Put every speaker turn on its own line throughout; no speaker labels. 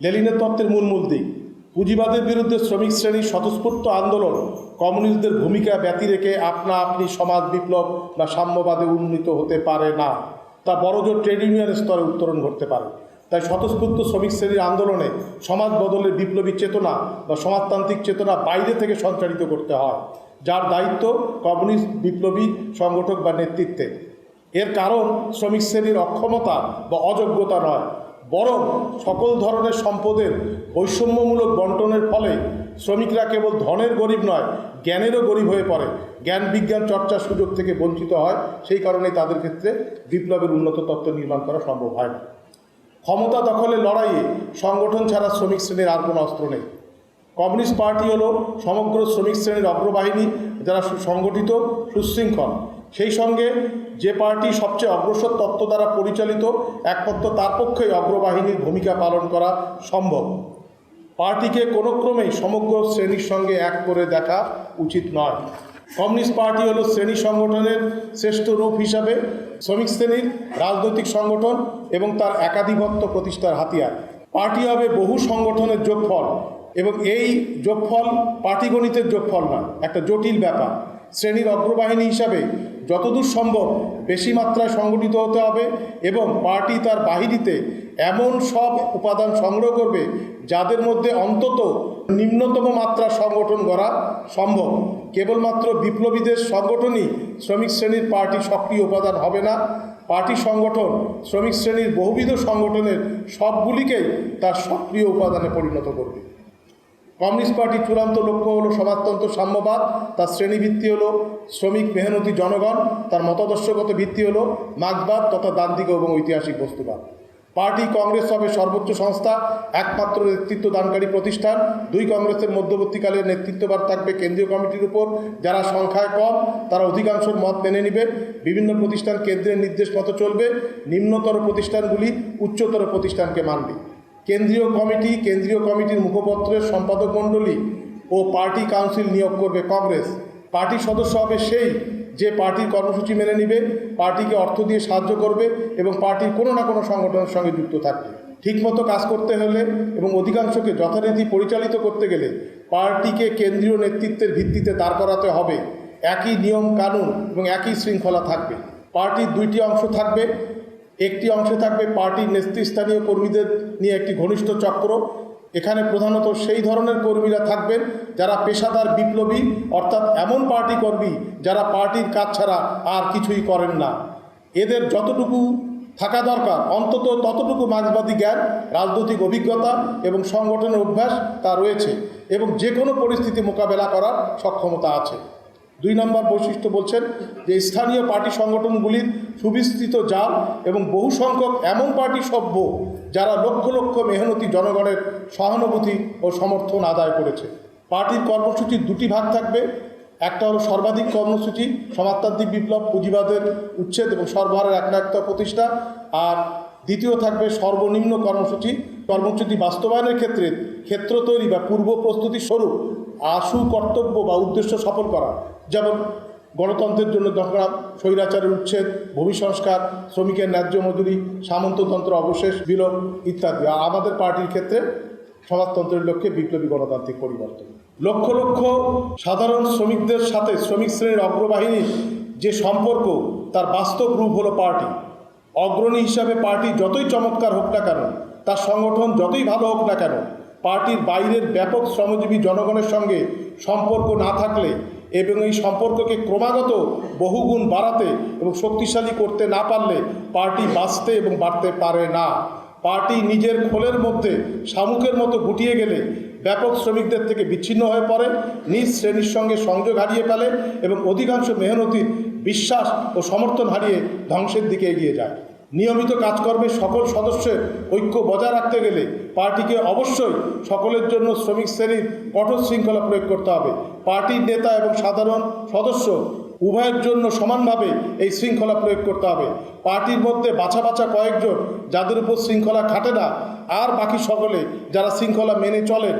লেলিনের তত্ত্বের মূল মূল দিক। পুঁজিবাদের বিরুদ্ধে শ্রমিক শ্রেণির স্বতঃস্ফূর্ত আন্দোলন কমিউনিস্টদের ভূমিকা ব্যতি রেখে আপনা আপনি সমাজ বিপ্লব বা সাম্যবাদে উন্নীত হতে পারে না। তা বড়জোর ট্রেড ইউনিয়নের স্তরে উত্তরণ ঘটতে পারে। তাই স্বতঃস্ফূর্ত শ্রমিক শ্রেণির আন্দোলনে সমাজ বদলের বিপ্লবী চেতনা বা সমাজতান্ত্রিক চেতনা বাইরে থেকে সঞ্চারিত করতে হয়, যার দায়িত্ব কমিউনিস্ট, বিপ্লবী, সংগঠক বা নেতৃত্বে এর কারণ শ্রমিক শ্রেণির অক্ষমতা বা অযোগ্যতা নয় বরং সকল ধরনের সম্পদের বৈষম্যমূলক বন্টনের ফলে শ্রমিকরা কেবল ধনের গরিব নয়, জ্ঞানেরও গরিব হয়ে পড়ে। জ্ঞান বিজ্ঞান চর্চার সুযোগ থেকে বঞ্চিত হয়, সেই কারণেই তাদের ক্ষেত্রে বিপ্লবের উন্নত তত্ত্ব নির্মাণ করা সম্ভব হয় না। ক্ষমতা দখলের লড়াইয়ে সংগঠন ছাড়া শ্রমিক শ্রেণির আর কোনো অস্ত্র নেই। কমিউনিস্ট পার্টি হলো সমগ্র শ্রমিক শ্রেণির অগ্রবাহিনী যারা সুসংগঠিত, সুশৃঙ্খল। সেই সঙ্গে যে পার্টি সবচেয়ে অগ্রসর তত্ত্ব দ্বারা পরিচালিত, একমাত্র তার পক্ষেই অগ্রবাহিনীর ভূমিকা পালন করা সম্ভব। পার্টিকে কোনো ক্রমেই সমগ্র শ্রেণির সঙ্গে এক করে দেখা উচিত নয়। কমিউনিস্ট পার্টি হলো শ্রেণি সংগঠনের শ্রেষ্ঠ রূপ হিসাবে শ্রমিক শ্রেণির রাজনৈতিক সংগঠন এবং তার একাধিপত্য প্রতিষ্ঠার হাতিয়ার। পার্টি হবে বহু সংগঠনের যোগফল এবং এই যোগফল পাটিগণিতের যোগফল নয়, একটা জটিল ব্যাপার। শ্রেণির অগ্রবাহিনী হিসাবে যতদূর সম্ভব বেশি মাত্রায় সংগঠিত হতে হবে এবং পার্টি তার বাহিনীতে এমন সব উপাদান সংগ্রহ করবে যাদের মধ্যে অন্তত নিম্নতম মাত্রার সংগঠন করা সম্ভব। কেবলমাত্র বিপ্লবীদের সংগঠনই শ্রমিক শ্রেণির পার্টি সক্রিয় উপাদান হবে না। পার্টি সংগঠন, শ্রমিক শ্রেণির বহুবিধ সংগঠনের সবগুলিকেই তার সক্রিয় উপাদানে পরিণত করবে। কমিউনিস্ট পার্টির চূড়ান্ত লক্ষ্য হলো সমাজতন্ত্র সাম্যবাদ, তার শ্রেণীভিত্তি হলো শ্রমিক মেহনতি জনগণ, তার মতাদর্শগত ভিত্তি হলো মার্ক্সবাদ তথা দান্তিক এবং ঐতিহাসিক বস্তুবাদ। পার্টি কংগ্রেস হবে সর্বোচ্চ সংস্থা, একমাত্র নেতৃত্ব দানকারী প্রতিষ্ঠান। দুই কংগ্রেসের মধ্যবর্তীকালে নেতৃত্ববার থাকবে কেন্দ্রীয় কমিটির উপর। যারা সংখ্যায় কম, তারা অধিকাংশের মত মেনে নেবে। বিভিন্ন প্রতিষ্ঠান কেন্দ্রের নির্দেশ মতো চলবে। নিম্নতর প্রতিষ্ঠানগুলি উচ্চতর প্রতিষ্ঠানকে মানবে। কেন্দ্রীয় কমিটি, কেন্দ্রীয় কমিটির মুখপত্রের সম্পাদক মণ্ডলী ও পার্টি কাউন্সিল নিয়োগ করবে কংগ্রেস। পার্টির সদস্য হবে সেই যে পার্টির কর্মসূচি মেনে নিবে, পার্টিকে অর্থ দিয়ে সাহায্য করবে এবং পার্টির কোনো না কোনো সংগঠনের সঙ্গে যুক্ত থাকবে। ঠিকমতো কাজ করতে হলে এবং অধিকাংশকে যথারীতি পরিচালিত করতে গেলে পার্টিকে কেন্দ্রীয় নেতৃত্বের ভিত্তিতে দাঁড় করাতে হবে। একই নিয়ম কানুন এবং একই শৃঙ্খলা থাকবে। পার্টির দুইটি অংশ থাকবে একটি অংশে থাকবে পার্টির নেতৃস্থানীয় কর্মীদের নিয়ে একটি ঘনিষ্ঠ চক্র। এখানে প্রধানত সেই ধরনের কর্মীরা থাকবেন যারা পেশাদার বিপ্লবী, অর্থাৎ এমন পার্টি কর্মী যারা পার্টির কাজ ছাড়া আর কিছুই করেন না। এদের যতটুকু থাকা দরকার, অন্তত ততটুকু মার্ক্সবাদী জ্ঞান, রাজনৈতিক অভিজ্ঞতা এবং সংগঠনের অভ্যাস তা রয়েছে এবং যে কোনো পরিস্থিতি মোকাবেলা করার সক্ষমতা আছে। দুই নম্বর বৈশিষ্ট্য বলছেন যে স্থানীয় পার্টি সংগঠনগুলির সুবিস্তৃত জাল এবং বহু সংখ্যক এমন পার্টি সভ্য যারা লক্ষ লক্ষ মেহনতি জনগণের সহানুভূতি ও সমর্থন আদায় করেছে। পার্টির কর্মসূচির দুটি ভাগ থাকবে। একটা হলো সর্বাধিক কর্মসূচি সমাজতান্ত্রিক বিপ্লব, পুঁজিবাদের উচ্ছেদ এবং সরবরাহের একনায়কতা প্রতিষ্ঠা। আর দ্বিতীয় থাকবে সর্বনিম্ন কর্মসূচি। কর্মসূচি বাস্তবায়নের ক্ষেত্রে ক্ষেত্র তৈরি বা পূর্ব প্রস্তুতি স্বরূপ আশু, কর্তব্য বা উদ্দেশ্য সফল করা। যেমন গণতন্ত্রের জন্য দরকার স্বৈরাচারের উচ্ছেদ, ভূমি সংস্কার, শ্রমিকের ন্যায্য মজুরি, সামন্ততন্ত্র অবশেষ, বিলোপ ইত্যাদি। আমাদের পার্টির ক্ষেত্রে সমাজতন্ত্রের লক্ষ্যে বিপ্লবী গণতান্ত্রিক পরিবর্তন। লক্ষ লক্ষ সাধারণ শ্রমিকদের সাথে শ্রমিক শ্রেণির অগ্রবাহিনীর যে সম্পর্ক, তার বাস্তব রূপ হলো পার্টি। অগ্রণী হিসাবে পার্টি যতই চমৎকার হোক না কেন, তার সংগঠন যতই ভালো হোক না কেন, পার্টির বাইরের ব্যাপক শ্রমজীবী জনগণের সঙ্গে সম্পর্ক না থাকলে এবং এই সম্পর্ককে ক্রমাগত বহুগুণ বাড়াতে এবং শক্তিশালী করতে না পারলে পার্টি বাঁচতে এবং বাড়তে পারে না। পার্টি নিজের খোলের মধ্যে শামুকের মতো গুটিয়ে গেলে ব্যাপক শ্রমিকদের থেকে বিচ্ছিন্ন হয়ে পড়ে, নিজ শ্রেণির সঙ্গে সংযোগ হারিয়ে ফেলে এবং অধিকাংশ মেহনতির বিশ্বাস ও সমর্থন হারিয়ে ধ্বংসের দিকে এগিয়ে যায়। নিয়মিত কাজকর্মে সকল সদস্যের ঐক্য বজায় রাখতে গেলে পার্টিকে অবশ্যই সকলের জন্য শ্রমিক শ্রেণির কঠোর শৃঙ্খলা প্রয়োগ করতে হবে। পার্টির নেতা এবং সাধারণ সদস্য উভয়ের জন্য সমানভাবে এই শৃঙ্খলা প্রয়োগ করতে হবে। পার্টির মধ্যে বাছা বাছা কয়েকজন যাদের উপর শৃঙ্খলা খাটে না, আর বাকি সকলে যারা শৃঙ্খলা মেনে চলেন,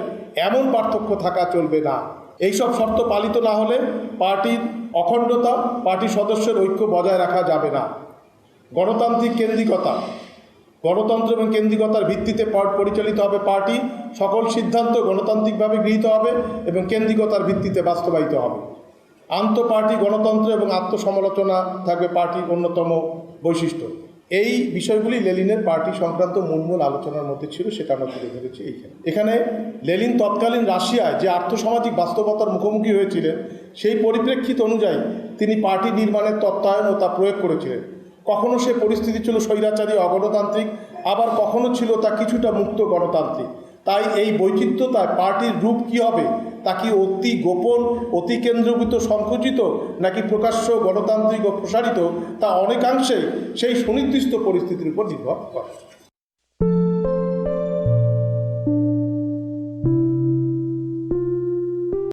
এমন পার্থক্য থাকা চলবে না। এইসব শর্ত পালিত না হলে পার্টির অখণ্ডতা, পার্টি সদস্যের ঐক্য বজায় রাখা যাবে না। গণতান্ত্রিক কেন্দ্রিকতা। গণতন্ত্র এবং কেন্দ্রিকতার ভিত্তিতে পর- পরিচালিত হবে পার্টি, সকল সিদ্ধান্ত গণতান্ত্রিকভাবে গৃহীত হবে এবং কেন্দ্রিকতার ভিত্তিতে বাস্তবায়িত হবে। আন্তঃপার্টি গণতন্ত্র এবং আত্মসমালোচনা থাকবে পার্টির অন্যতম বৈশিষ্ট্য। এই বিষয়গুলি লেলিনের পার্টি সংক্রান্ত মূল আলোচনার মধ্যে ছিল, সেটা আমরা তুলে ধরেছি এইখানে। এখানে লেলিন তৎকালীন রাশিয়ায় যে আর্থসামাজিক বাস্তবতার মুখোমুখি হয়েছিলেন, সেই পরিপ্রেক্ষিত অনুযায়ী তিনি পার্টি নির্মাণের তত্ত্বায়ন ও তা প্রয়োগ করেছিলেন। কখনো সে পরিস্থিতি ছিল স্বৈরাচারী, অগণতান্ত্রিক, আবার কখনো ছিল তা কিছুটা মুক্ত গণতান্ত্রিক। তাই এই বৈচিত্র্যতায় পার্টির রূপ কী হবে তা কি অতি গোপন, অতি কেন্দ্রভূত, সংকুচিত নাকি প্রকাশ্য গণতান্ত্রিক ও প্রসারিত তা অনেকাংশেই সেই সুনির্দিষ্ট পরিস্থিতির উপর নির্ভর করে।